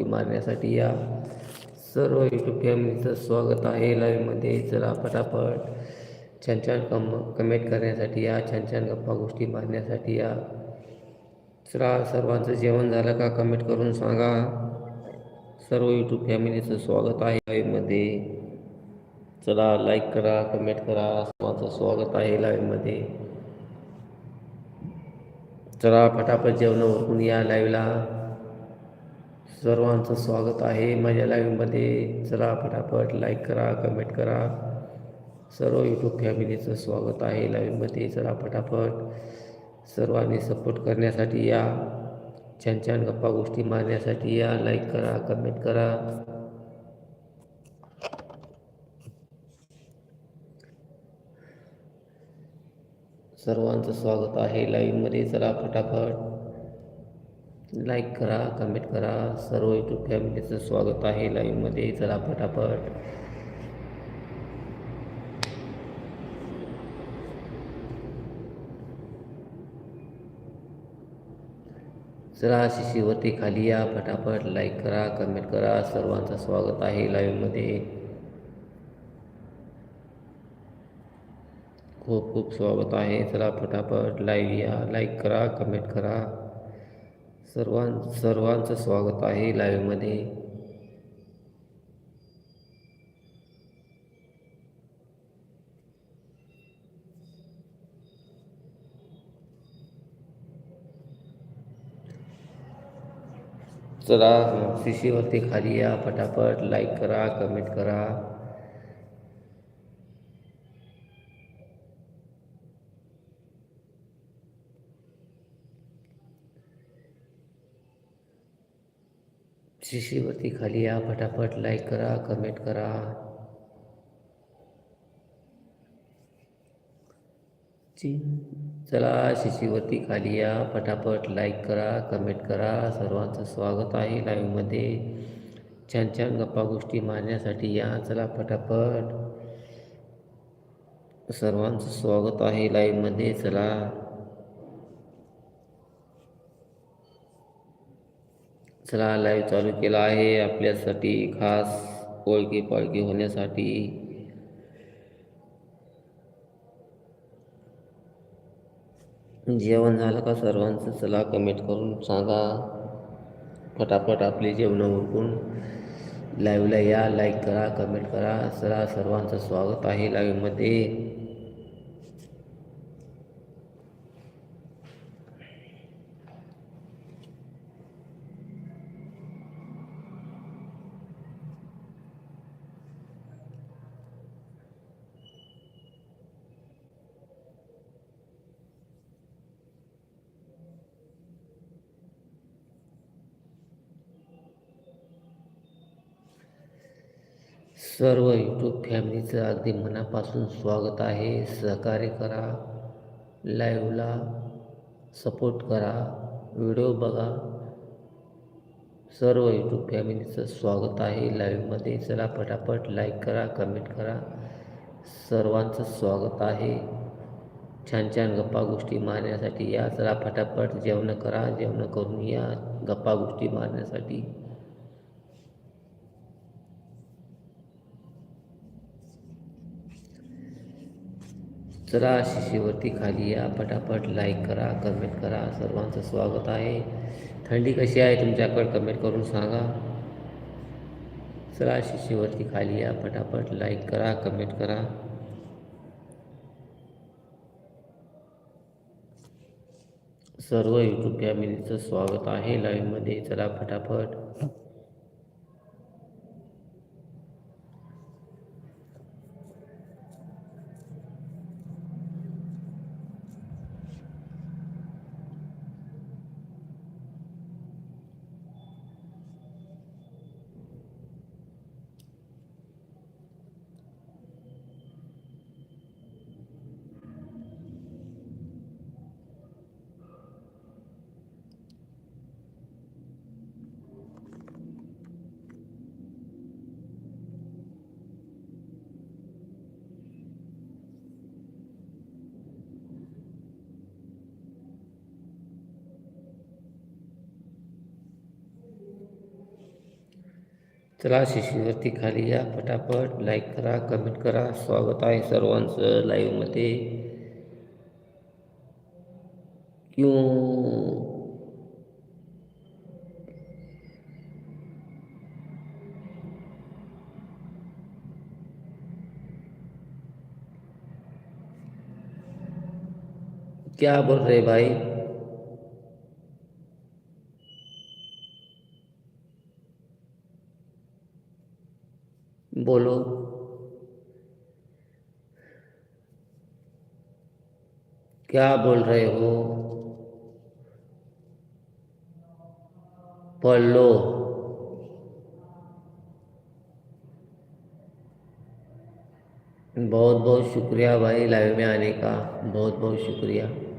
गोष्टी मारण्यासाठी या सर्व यूट्यूब फॅमिलीचं स्वागत आहे. लाईव्हमध्ये चला पटापट छान छान कम कमेंट करण्यासाठी या छान छान गप्पा गोष्टी मारण्यासाठी या. चला सर्वांचं जेवण झालं का? कमेंट करून सांगा. सर्व यूट्यूब फॅमिलीचं स्वागत आहे लाईव्हमध्ये चला लाईक करा कमेंट करा. सर्वांचं स्वागत आहे लाईव्हमध्ये चला फटाफट जेवण उरकून या लाईव्हला सर्वांचं स्वागत आहे. माझ्या लाईव्हमध्ये चला फटाफट लाईक करा कमेंट करा. सर्व यूट्यूब फॅमिलीचं स्वागत आहे. लाईव्हमध्ये चला फटाफट सर्वांनी सपोर्ट करण्यासाठी या. छान छान गप्पा गोष्टी मारण्यासाठी या. लाईक करा कमेंट करा. सर्वांचं स्वागत आहे. लाईव्हमध्ये चला फटाफट लाईक करा कमेंट करा. सर्व यूट्यूब फॅमिलीचं स्वागत आहे लाईव्हमध्ये चला पटापट. चला शिशीवरती खाली या. फटाफट लाईक करा कमेंट करा. सर्वांचं स्वागत आहे लाईव्हमध्ये खूप खूप स्वागत आहे. चला फटाफट लाईव्ह या. लाईक करा कमेंट करा. सर्वां सर्वांचं स्वागत आहे लाईव्हमध्ये चला शिशीवरती खाली या पटापट लाईक करा कमेंट करा. शिशीवरती खाली या फटाफट लाईक करा कमेंट करा. चला शिशीवरती खाली या फटाफट लाईक करा कमेंट करा. सर्वांचं स्वागत आहे लाईव्हमध्ये छान छान गप्पा गोष्टी मारण्यासाठी या चला फटाफट. सर्वांचं स्वागत आहे लाईव्हमध्ये चला. चला लाईव्ह चालू केला आहे. आपल्यासाठी खास ओळखी पाळखी होण्यासाठी. जेवण झालं का सर्वांचं? चला कमेंट करून सांगा. फटाफट आपली जेवणं उरकून लाईव्हला या. लाईक करा कमेंट करा. चला सर्वांचं स्वागत आहे लाईव्हमध्ये सर्व यूट्यूब फॅमिलीचं अगदी मनापासून स्वागत आहे. सहकार्य करा लाईव्हला सपोर्ट करा व्हिडिओ बघा. सर्व यूट्यूब फॅमिलीचं स्वागत आहे लाईव्हमध्ये. चला फटाफट लाईक करा कमेंट करा. सर्वांचं स्वागत आहे. छान छान गप्पा गोष्टी मारण्यासाठी या. चला फटाफट जेवणं करा. जेवणं करून या गप्पा गोष्टी मारण्यासाठी. चला शिशीवरती खाली या. पटापट लाईक करा कमेंट करा. सर्वांचं स्वागत आहे. थंडी कशी आहे तुमच्याकडे? कमेंट करून सांगा. चला शिशीवरती खाली या. फटाफट लाईक करा कमेंट करा. सर्व यूट्यूब फॅमिलीचं स्वागत आहे. लाईव्हमध्ये चला फटाफट चला शिशीवरती खाली या. फटाफट लाईक करा कमेंट करा. स्वागत आहे सर्वांचं लाईव्हमध्ये क्यों. क्या बोल रहे भाई? बोलो। क्या बोल रहे हो? पढ़ लो। बहुत बहुत शुक्रिया भाई, लाइव में आने का। बहुत बहुत शुक्रिया।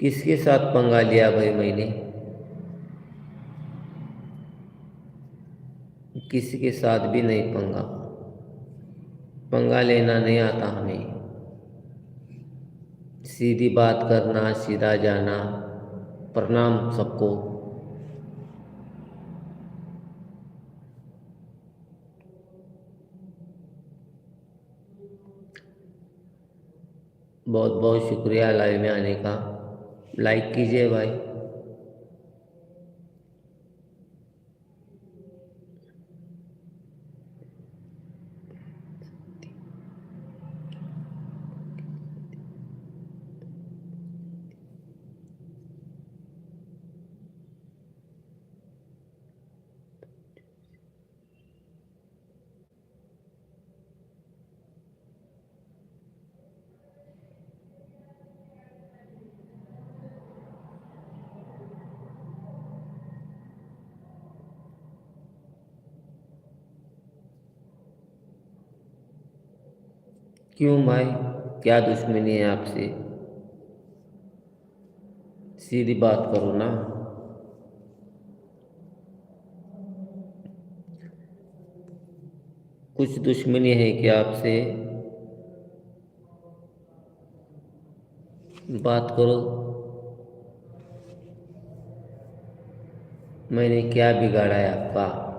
किसके साथ पंगा लिया भाई मैंने? किसी के साथ भी नहीं पंगा। पंगा लेना नहीं आता हमें। सीधी बात करना, सीधा जाना, प्रणाम सबको। बहुत बहुत शुक्रिया लाइव में आने का। लाइक कीजिए भाई. क्यों भाई क्या दुश्मनी है आपसे? सीधी बात करो ना। कुछ दुश्मनी है क्या आपसे? बात करो। मैंने क्या बिगाड़ा है आपका?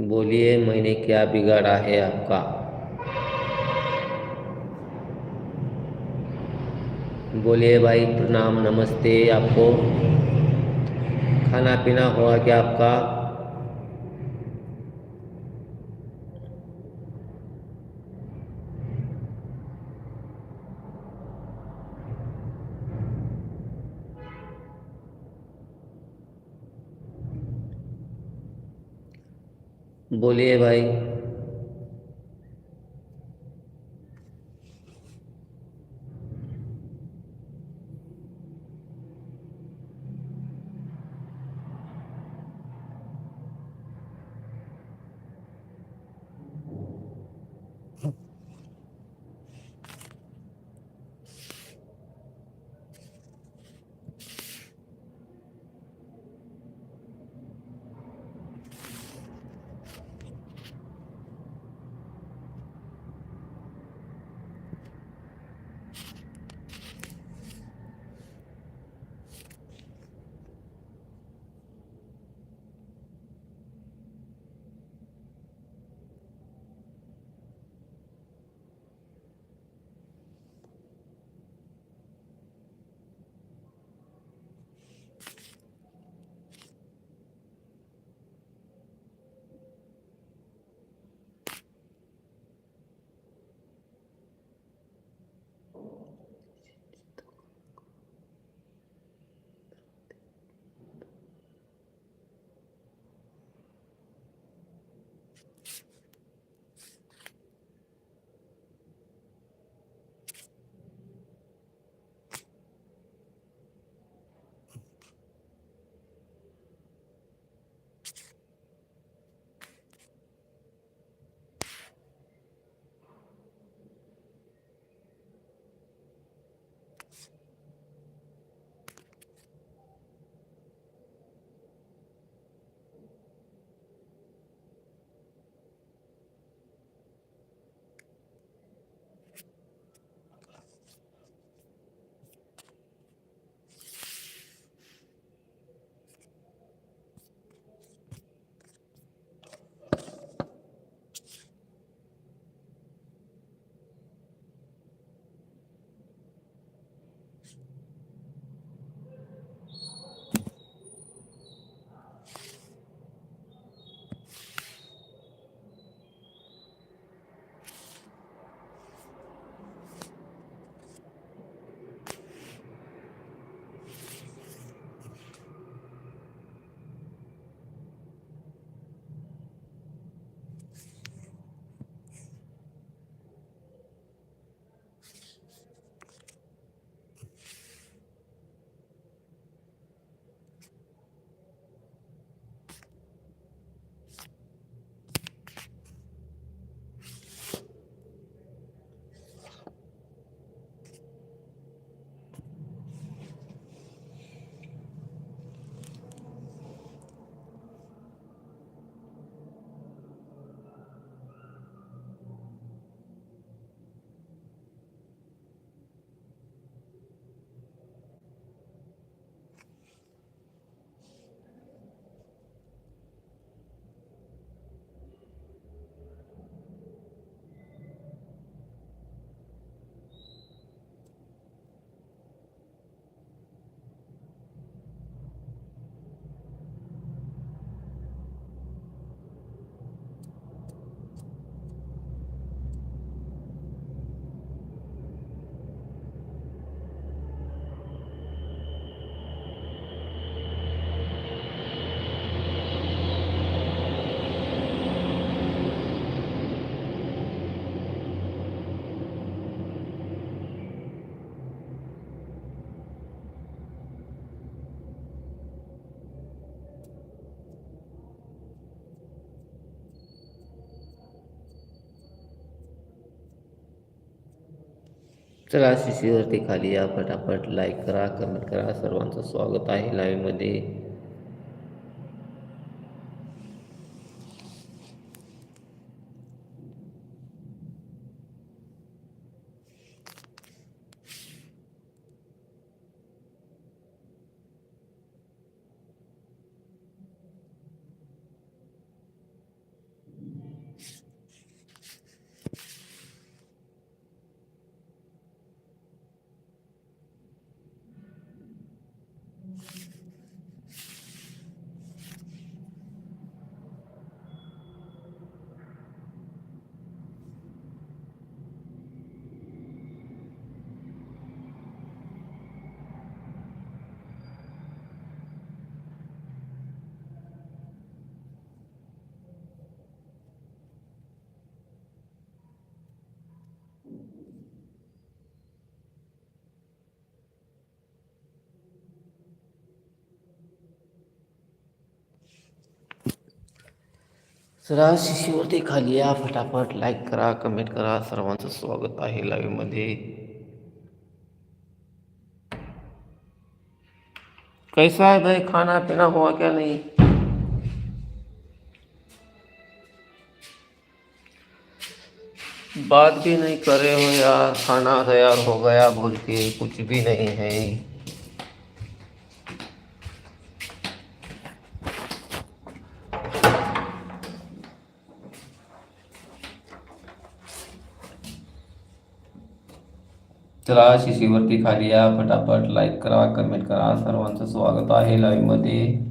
बोलिए, मैंने क्या बिगाड़ा है आपका? बोलिए भाई, प्रणाम, नमस्ते आपको। खाना पीना हुआ क्या आपका? बोलिए भाई। चला शिशीवरती खाली या पटापट लाईक करा कमेंट करा. सर्वांचं स्वागत आहे लाईव्हमध्ये चला शिशीवरती खाली या, फटाफट लाईक करा कमेंट करा. सर्वांचं स्वागत आहे लाईव्हमध्ये कैसा है भाई? खाना पीना हुआ क्या नहीं? बात भी नहीं करे हो यार. खाना तैयार हो गया, बोल के कुछ भी नहीं है। चला शिशीवरती खाली या फटाफट लाईक करा कमेंट करा. सर्वांचं स्वागत आहे लाईव्हमध्ये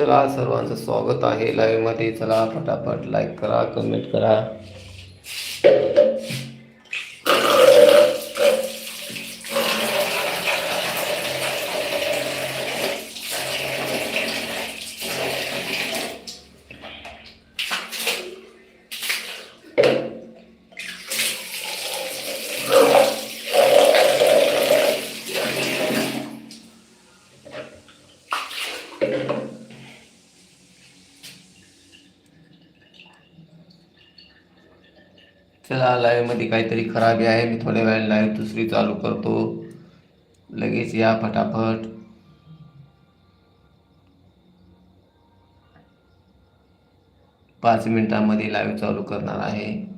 चला सर्वांचं स्वागत आहे. लाईव्हमध्ये चला पटापट लाईक करा कमेंट करा. चला लाईव्हमध्ये काहीतरी खराबी आहे मी थोड्या वेळ लाईव्ह दुसरी चालू करतो. लगेच या फटाफट. पाच मिनिटांमध्ये लाईव्ह चालू करणार आहे.